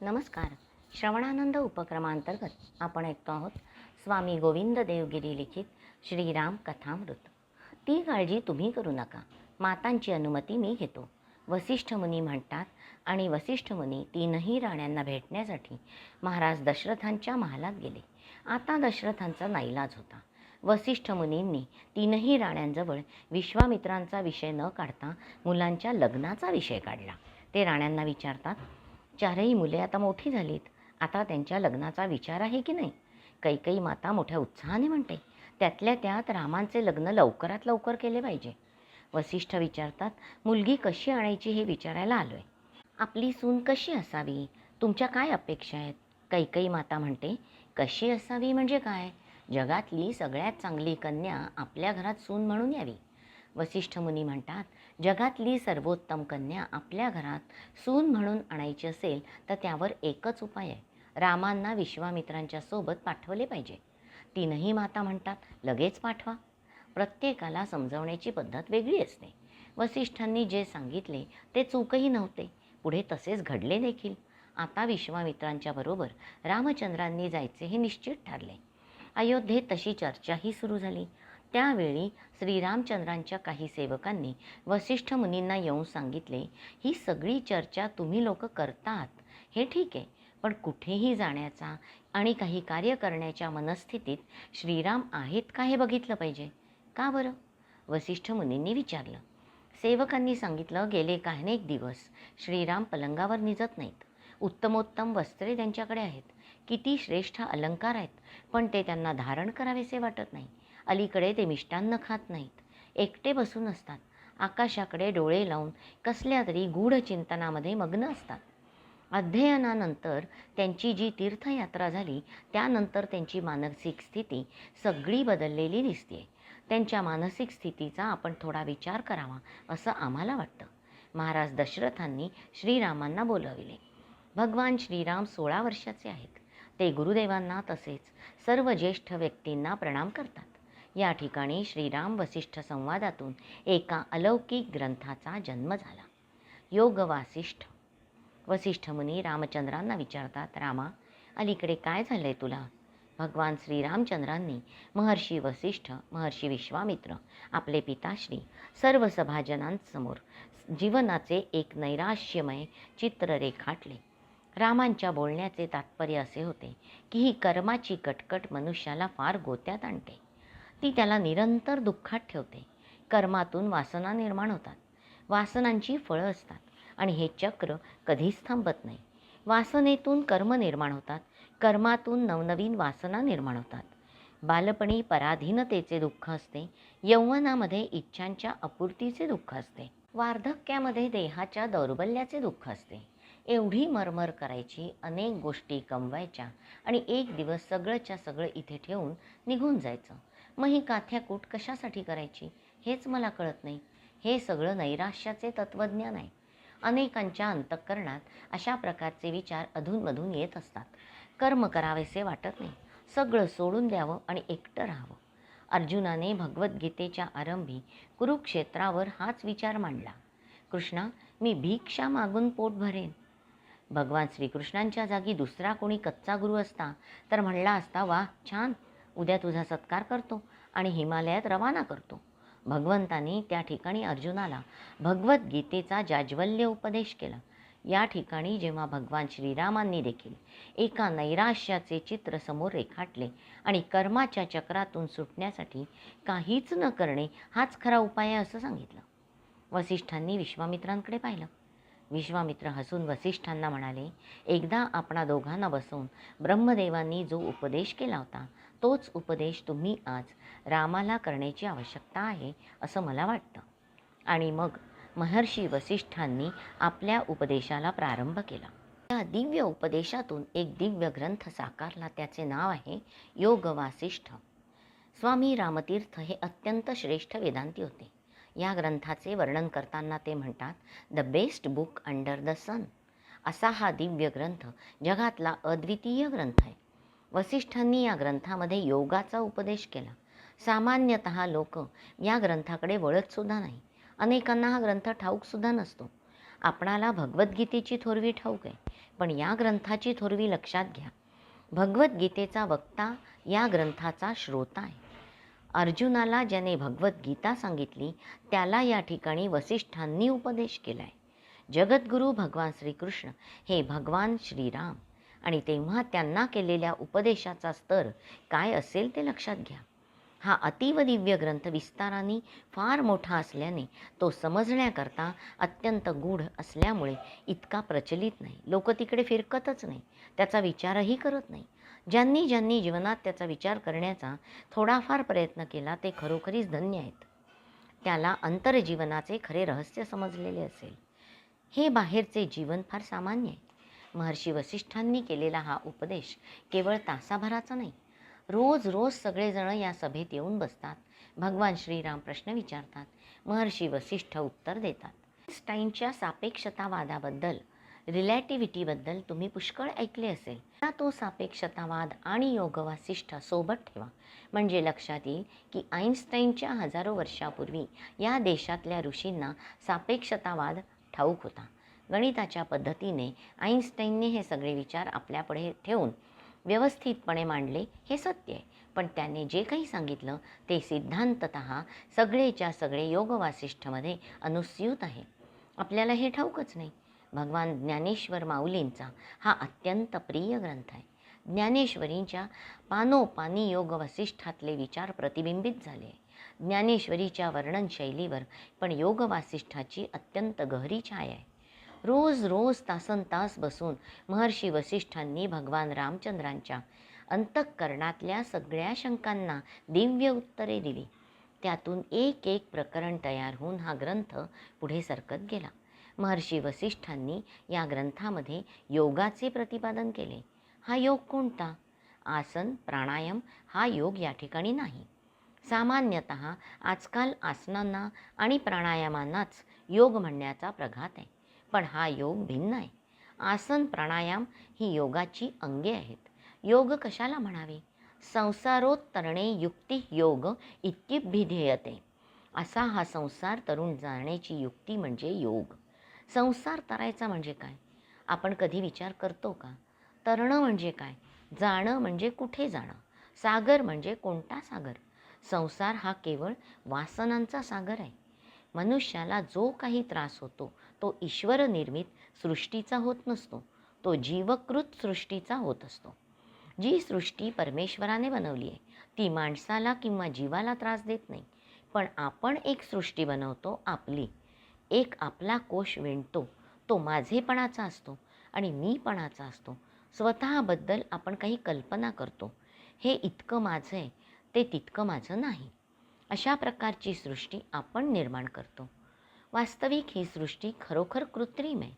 नमस्कार. श्रवणानंद उपक्रमांतर्गत आपण ऐकतो आहोत स्वामी गोविंद देवगिरी लिखित श्रीराम कथामृत. ती काळजी तुम्ही करू नका. मातांची अनुमती मी घेतो. वसिष्ठ मुनी म्हणतात आणि वसिष्ठ मुनी तीनही राण्यांना भेटण्यासाठी महाराज दशरथांच्या महालात गेले. आता दशरथांचा नाईलाज होता. वसिष्ठ मुनींनी तीनही राण्यांजवळ विश्वामित्रांचा विषय न काढता मुलांच्या लग्नाचा विषय काढला. ते राण्यांना विचारतात चारही मुले आता मोठी झालीत. आता त्यांच्या लग्नाचा विचार आहे की नाही? कैकई माता मोठ्या उत्साहाने म्हणते त्यातल्या त्यात रामांचे लग्न लवकरात लवकर केले पाहिजे. वसिष्ठ विचारतात मुलगी कशी आणायची हे विचारायला आलो आहे आपली सून कशी असावी? तुमच्या काय अपेक्षा आहेत? कैकई माता म्हणते कशी असावी म्हणजे काय? जगातली सगळ्यात चांगली कन्या आपल्या घरात सून म्हणून यावी. वसिष्ठ मुनी म्हणतात जगातली सर्वोत्तम कन्या आपल्या घरात सून म्हणून आणायची असेल तर त्यावर एकच उपाय आहे. रामांना विश्वामित्रांच्या सोबत पाठवले पाहिजे. तीनही माता म्हणतात लगेच पाठवा. प्रत्येकाला समजवण्याची पद्धत वेगळी असते. वसिष्ठांनी जे सांगितले ते चूकही नव्हते. पुढे तसेच घडले देखील. आता विश्वामित्रांच्या बरोबर रामचंद्रांनी जायचे हे निश्चित ठरले. अयोध्येत तशी चर्चाही सुरू झाली. त्यावेळी श्रीरामचंद्रांच्या काही सेवकांनी वसिष्ठ मुनींना येऊन सांगितले ही सगळी चर्चा तुम्ही लोक करतात. हे ठीक आहे पण कुठेही जाण्याचा आणि काही कार्य करण्याच्या मनस्थितीत श्रीराम आहेत का हे बघितलं पाहिजे? का बरं? वसिष्ठ मुनींनी विचारलं. सेवकांनी सांगितलं गेले काही एक दिवस श्रीराम पलंगावर निजत नाहीत. उत्तमोत्तम वस्त्रे त्यांच्याकडे आहेत. किती श्रेष्ठ अलंकार आहेत. पण ते त्यांना धारण करावेसे वाटत नाही. अलीकडे ते मिष्टान्न खात नाहीत. एकटे बसून असतात. आकाशाकडे डोळे लावून कसल्या तरी गूढ चिंतनामध्ये मग्न असतात. अध्ययनानंतर त्यांची जी तीर्थयात्रा झाली त्यानंतर त्यांची मानसिक स्थिती सगळी बदललेली दिसते त्यांच्या मानसिक स्थितीचा आपण थोडा विचार करावा असं आम्हाला वाटतं. महाराज दशरथांनी श्रीरामांना बोलविले. भगवान श्रीराम सोळा वर्षाचे आहेत. ते गुरुदेवांना तसेच सर्व ज्येष्ठ व्यक्तींना प्रणाम करतात. या ठिकाणी श्रीराम वसिष्ठ संवादातून एका अलौकिक ग्रंथाचा जन्म झाला. योग वासिष्ठ वसिष्ठ मुनी रामचंद्रांना विचारतात रामा अलीकडे काय झालंय तुला? भगवान श्रीरामचंद्रांनी महर्षी वसिष्ठ महर्षी विश्वामित्र आपले पिताश्री सर्व सभाजनांसमोर जीवनाचे एक नैराश्यमय चित्र रेखाटले रामांच्या बोलण्याचे तात्पर्य असे होते की ही कर्माची कटकट मनुष्याला फार गोत्यात आणते. ती त्याला निरंतर दुःखात ठेवते. कर्मातून वासना निर्माण होतात. वासनांची फळं असतात आणि हे चक्र कधीच थांबत नाही. वासनेतून कर्म निर्माण होतात. कर्मातून नवनवीन वासना निर्माण होतात. बालपणी पराधीनतेचे दुःख असते. यौवनामध्ये इच्छांच्या अपूर्तीचे दुःख असते. वार्धक्यामध्ये देहाच्या दौर्बल्याचे दुःख असते. एवढी मरमर करायची अनेक गोष्टी कमवायच्या आणि एक दिवस सगळंच्या सगळं इथे ठेवून निघून जायचं. मग ही काथ्याकूट कशासाठी करायची हेच मला कळत नाही. हे सगळं नैराश्याचे तत्त्वज्ञान आहे. अनेकांच्या अंतःकरणात अशा प्रकारचे विचार अधूनमधून येत असतात. कर्म करावेसे वाटत नाही. सगळं सोडून द्यावं आणि एकटं राहावं. अर्जुनाने भगवद्गीतेच्या आरंभी कुरुक्षेत्रावर हाच विचार मांडला. कृष्णा मी भिक्षा मागून पोट भरेन. भगवान श्रीकृष्णांच्या जागी दुसरा कोणी कच्चा गुरु असता तर म्हणला असता वा छान. उद्या तुझा सत्कार करतो आणि हिमालयात रवाना करतो. भगवंतांनी त्या ठिकाणी अर्जुनाला भगवद्गीतेचा जाज्वल्य उपदेश केला. या ठिकाणी जेव्हा भगवान श्रीरामांनी देखील एका नैराश्याचे चित्र समोर रेखाटले आणि कर्माच्या चक्रातून सुटण्यासाठी काहीच न करणे हाच खरा उपाय आहे असं सांगितलं. वसिष्ठांनी विश्वामित्रांकडे पाहिलं. विश्वामित्र हसून वसिष्ठांना म्हणाले एकदा आपणा दोघांना बसून ब्रह्मदेवांनी जो उपदेश केला होता तोच उपदेश तुम्ही आज रामाला करण्याची आवश्यकता आहे असं मला वाटतं. आणि मग महर्षी वसिष्ठांनी आपल्या उपदेशाला प्रारंभ केला. या दिव्य उपदेशातून एक दिव्य ग्रंथ साकारला त्याचे नाव आहे योग वासिष्ठ स्वामी रामतीर्थ हे अत्यंत श्रेष्ठ वेदांती होते. या ग्रंथाचे वर्णन करताना ते म्हणतात the best book under the sun असा हा दिव्य ग्रंथ जगातला अद्वितीय ग्रंथ आहे. वसिष्ठांनी या ग्रंथामध्ये योगाचा उपदेश केला. सामान्यतः लोक या ग्रंथाकडे वळतसुद्धा नाही. अनेकांना हा ग्रंथ ठाऊकसुद्धा नसतो. आपणाला भगवद्गीतेची थोरवी ठाऊक आहे. पण या ग्रंथाची थोरवी लक्षात घ्या. भगवद्गीतेचा वक्ता या ग्रंथाचा श्रोता आहे. अर्जुनाला ज्याने भगवद्गीता सांगितली त्याला या ठिकाणी वसिष्ठांनी उपदेश केला आहे जगद्गुरू भगवान श्रीकृष्ण हे भगवान श्रीराम आणि तेव्हा त्यांना केलेल्या उपदेशाचा स्तर काय असेल ते लक्षात घ्या. हा अतीव दिव्य ग्रंथ विस्ताराने फार मोठा असल्याने तो समजण्याकरता अत्यंत गूढ असल्यामुळे इतका प्रचलित नाही. लोक तिकडे फिरकतच नाही. त्याचा विचारही करत नाही. ज्यांनी ज्यांनी जीवनात त्याचा विचार करण्याचा थोडाफार प्रयत्न केला ते खरोखरीच धन्य आहेत. त्याला अंतरजीवनाचे खरे रहस्य समजलेले असेल. हे बाहेरचे जीवन फार सामान्य आहे. महर्षी वसिष्ठांनी केलेला हा उपदेश केवळ तासाभराचा नाही. रोज रोज सगळेजण या सभेत येऊन बसतात. भगवान श्रीराम प्रश्न विचारतात. महर्षी वसिष्ठ उत्तर देतात. स्टाईनच्या सापेक्षतावादाबद्दल रिलॅटिव्हिटीबद्दल तुम्ही पुष्कळ ऐकले असेल. ना तो सापेक्षतावाद आणि योगवासिष्ठा सोबत ठेवा. म्हणजे लक्षात येईल की आईन्स्टाईनच्या हजारो वर्षापूर्वी या देशातल्या ऋषींना सापेक्षतावाद ठाऊक होता. गणिताच्या पद्धतीने आईन्स्टाईनने हे सगळे विचार आपल्यापुढे ठेवून व्यवस्थितपणे मांडले हे सत्य आहे. पण त्याने जे काही सांगितलं ते सिद्धांतत सगळेच्या सगळे योगवासिष्ठमध्ये अनुस्यूत आहे. आपल्याला हे ठाऊकच नाही. भगवान ज्ञानेश्वर माऊलींचा हा अत्यंत प्रिय ग्रंथ आहे. ज्ञानेश्वरींच्या पानोपानी योग वसिष्ठातले विचार प्रतिबिंबित झाले. ज्ञानेश्वरीच्या वर्णनशैलीवर पण योग वासिष्ठाची अत्यंत गहरी छाया आहे. रोज रोज तासन तास बसून महर्षी वसिष्ठांनी भगवान रामचंद्रांच्या अंतःकरणातल्या सगळ्या शंकांना दिव्य उत्तरे दिली. त्यातून एक एक प्रकरण तयार होऊन हा ग्रंथ पुढे सरकत गेला. महर्षी वसिष्ठांनी या ग्रंथामध्ये योगाचे प्रतिपादन केले. हा योग कोणता? आसन प्राणायाम हा योग या ठिकाणी नाही. सामान्यतः आजकाल आसनांना आणि प्राणायामांनाच योग म्हणण्याचा प्रघात आहे. पण हा योग भिन्न आहे. आसन प्राणायाम ही योगाची अंगे आहेत. योग कशाला म्हणावे? संसारोत्तरणे युक्ती योग इतकी भिधेयते. असा हा संसार तरुण जाण्याची युक्ती म्हणजे योग. संसार तरायचा म्हणजे काय? आपण कधी विचार करतो का? तरणं म्हणजे काय? जाणं म्हणजे कुठे जाणं? सागर म्हणजे कोणता सागर? संसार हा केवळ वासनांचा सागर आहे. मनुष्याला जो काही त्रास होतो तो ईश्वर निर्मित सृष्टीचा होत नसतो. तो जीवकृत सृष्टीचा होत असतो. जी सृष्टी परमेश्वराने बनवली आहे ती माणसाला किंवा जीवाला त्रास देत नाही. पण आपण एक सृष्टी बनवतो आपली. एक आपला कोश विणतो तो माझेपणाचा असतो आणि मीपणाचा असतो. स्वतःबद्दल आपण काही कल्पना करतो. हे इतकं माझं आहे ते तितकं माझं नाही. अशा प्रकारची सृष्टी आपण निर्माण करतो. वास्तविक ही सृष्टी खरोखर कृत्रिम आहे.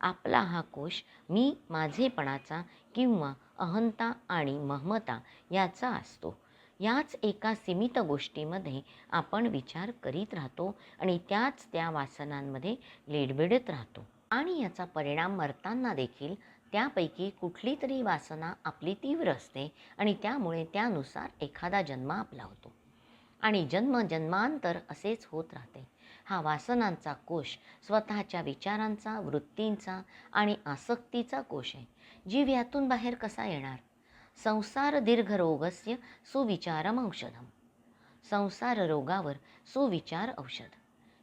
आपला हा कोश मी माझेपणाचा किंवा अहंता आणि महमता याचा असतो. याच एका सीमित गोष्टीमध्ये आपण विचार करीत राहतो आणि त्याच त्या वासनांमध्ये लेडबिडत राहतो. आणि याचा परिणाम मरताना देखील त्यापैकी कुठली तरी वासना आपली तीव्र असते आणि त्यामुळे त्यानुसार एखादा जन्म आपला होतो. आणि जन्म जन्मांतर असेच होत राहते. हा वासनांचा कोश स्वतःच्या विचारांचा वृत्तींचा आणि आसक्तीचा कोश आहे. जीव यातून बाहेर कसा येणार? संसार दीर्घरोगस्य सुविचारम औषधम संसार रोगावर सुविचार औषध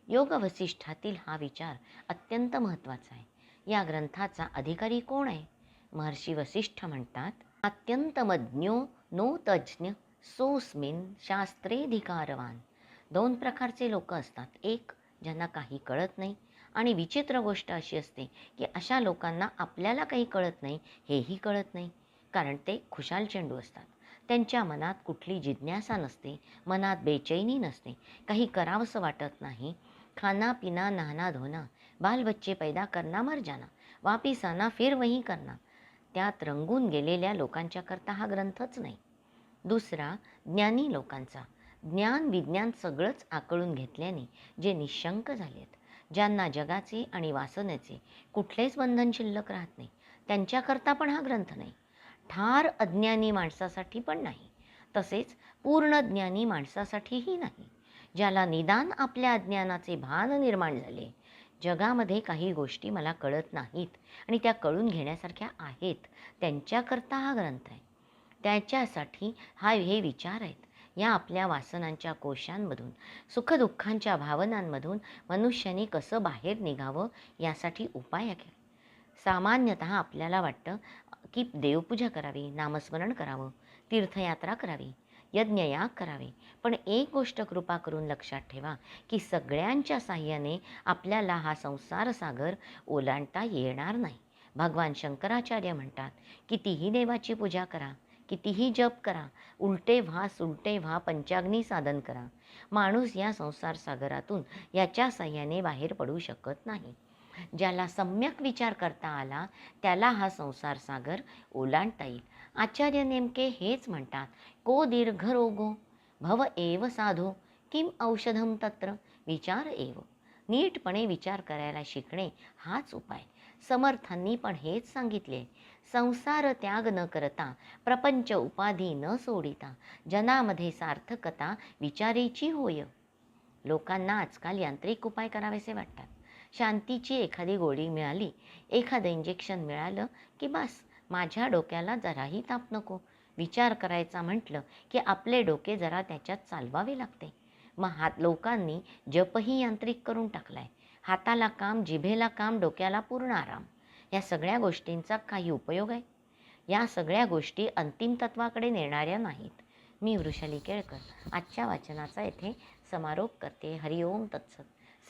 योगवसिष्ठातील हा विचार अत्यंत महत्त्वाचा आहे. या ग्रंथाचा अधिकारी कोण आहे? महर्षी वसिष्ठ म्हणतात अत्यंत मज्ञो नो तज्ज्ञ सोस्मिन शास्त्रेधिकारवान दोन प्रकारचे लोक असतात. एक ज्यांना काही कळत नाही आणि विचित्र गोष्ट अशी असते की अशा लोकांना आपल्याला काही कळत नाही हेही कळत नाही. कारण ते खुशाल चेंडू असतात. त्यांच्या मनात कुठली जिज्ञासा नसते मनात बेचैनी नसते काही करावंसं वाटत नाही. खाना पिना नहाना धोना बाल बच्चे पैदा करना मर जाना वापिस आना फिर वही करना त्यात रंगून गेलेल्या लोकांच्याकरता हा ग्रंथच नाही. दुसरा ज्ञानी लोकांचा. ज्ञान विज्ञान सगळंच आकळून घेतल्याने जे निशंक झालेत. ज्यांना जगाचे आणि वासनेचे कुठलेच बंधन शिल्लक राहत नाही. त्यांच्याकरता पण हा ग्रंथ नाही. ठार अज्ञानी माणसासाठी पण नाही तसेच पूर्ण ज्ञानी माणसासाठीही नाही ज्याला निदान आपल्या अज्ञानाचे भान निर्माण झाले. जगामध्ये काही गोष्टी मला कळत नाहीत आणि त्या कळून घेण्यासारख्या आहेत त्यांच्याकरता हा ग्रंथ आहे. त्याच्यासाठी हा हे विचार आहेत या आपल्या वासनांच्या कोशांमधून सुखदुःखांच्या भावनांमधून मनुष्याने कसं बाहेर निघावं यासाठी उपाय घ्या सामान्यतः आपल्याला वाटतं की देवपूजा करावी नामस्मरण करावं तीर्थयात्रा करावी यज्ञयाग करावे. पण एक गोष्ट कृपा करून लक्षात ठेवा की सगळ्यांच्या साह्याने आपल्याला हा संसार सागर ओलांडता येणार नाही. भगवान शंकराचार्य म्हणतात कितीही देवाची पूजा करा कितीही जप करा उलटे व्हा सुलटे व्हा पंचाग्नी साधन करा. माणूस या संसार सागरातून याच्या साह्याने बाहेर पडू शकत नाही. ज्याला सम्यक विचार करता आला त्याला हा संसार सागर ओलांडता येईल. आचार्य नेमके हेच म्हणतात को दीर्घ रोगो भव एव साधो किम औषधम तत्र विचार एव. नीटपणे विचार करायला शिकणे हाच उपाय. समर्थांनी पण हेच सांगितले. संसार त्याग न करता प्रपंच उपाधी न सोडिता जनामध्ये सार्थकता विचारीची होय. लोकांना आजकाल यांत्रिक उपाय करावेसे वाटतात. शांतीची एखादी गोळी मिळाली एखादं इंजेक्शन मिळालं की बस माझ्या डोक्याला जराही ताप नको. विचार करायचा म्हटलं की आपले डोके जरा त्याच्यात चालवावे लागते. मग हात लोकांनी जपही यांत्रिक करून टाकलाय. हाताला काम जिभेला काम डोक्याला पूर्ण आराम. या सगळ्या गोष्टींचा काही उपयोग आहे. या सगळ्या गोष्टी अंतिम तत्वाकडे नेणाऱ्या नाहीत. मी वृषाली केळकर. आजच्या वाचनाचा येथे समारोप करते. हरिओम तत्सत.